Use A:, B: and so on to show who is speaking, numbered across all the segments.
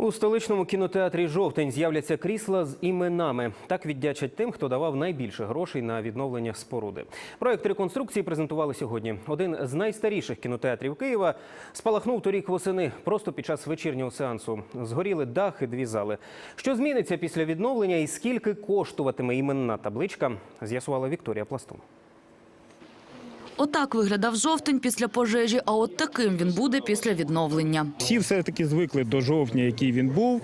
A: У столичному кінотеатрі Жовтень з'являться крісла з іменами. Так віддячать тим, хто давав найбільше грошей на відновлення споруди. Проект реконструкції презентували сьогодні. Один з найстаріших кінотеатрів Києва спалахнув торік восени просто під час вечірнього сеансу. Згоріли дах і дві зали. Що зміниться після відновлення і скільки коштуватиме іменна табличка, з'ясувала Вікторія Пластун.
B: Отак виглядав жовтень після пожежі, а от таким він буде після відновлення.
C: Всі все-таки звикли до жовтня, який він був,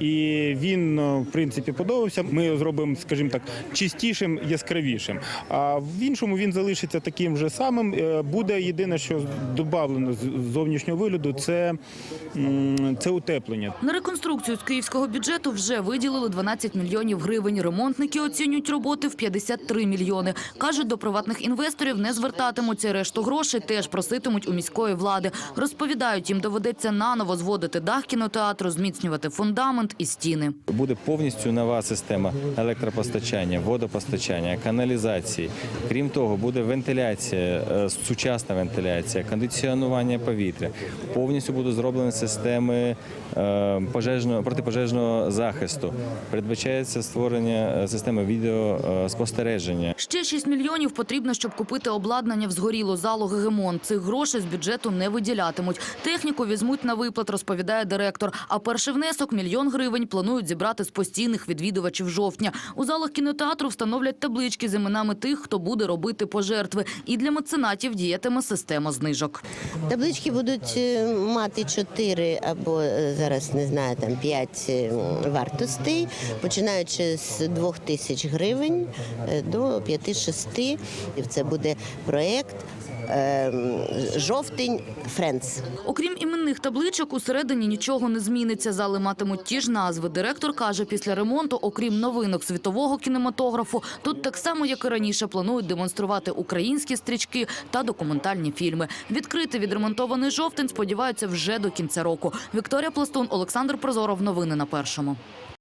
C: і він, ну, в принципі, подобався. Ми його зробимо, скажімо так, чистішим, яскравішим. А в іншому він залишиться таким же самим. Е, Буде єдине, що додано з зовнішнього вигляду, це, це утеплення.
B: На реконструкцію з київського бюджету вже виділили 12 мільйонів гривень. Ремонтники оцінюють роботи в 53 мільйони. Кажуть, до приватних інвесторів не звертатимуться. Решту грошей теж проситимуть у міської влади. Розповідають, їм доведеться наново зводити дах кінотеатру, зміцнювати фундамент і стіни.
D: Буде повністю нова система електропостачання, водопостачання, каналізації. Крім того, буде вентиляція, е, сучасна вентиляція, кондиціонування повітря. Повністю будуть зроблені системи е, пожежного протипожежного захисту. Передбачається створення е, системи відеоспостереження.
B: Ще 6 мільйонів потрібно, щоб купити обладнання в згорілу залу ГГМОН. Цих грошей з бюджету не виділятимуть. Техніку візьмуть на виплат, розповідає директор. А перший внесок – мільйон гривень планують зібрати з постійних відвідувачів жовтня. У залах кінотеатру встановлять таблички з іменами тих, хто буде робити пожертви. І для меценатів діятиме система знижок.
E: Таблички будуть е, мати 4 або е, зараз не знаю, там 5 вартостей, починаючи з 2 тисяч гривень е, до 5-6. І це буде проєкт е, Жовтень Френдс.
B: Окрім іменних табличок, усередині нічого не зміниться. Зали матимуть ті ж назви. Директор каже, після ремонту, окрім новинок світового кінематографу, тут так само, як і раніше, планують демонструвати українські стрічки та документальні фільми. Відкрити відремонтований жовтень сподіваються вже до кінця року. Вікторія Пластун, Олександр Прозоров. Новини на першому.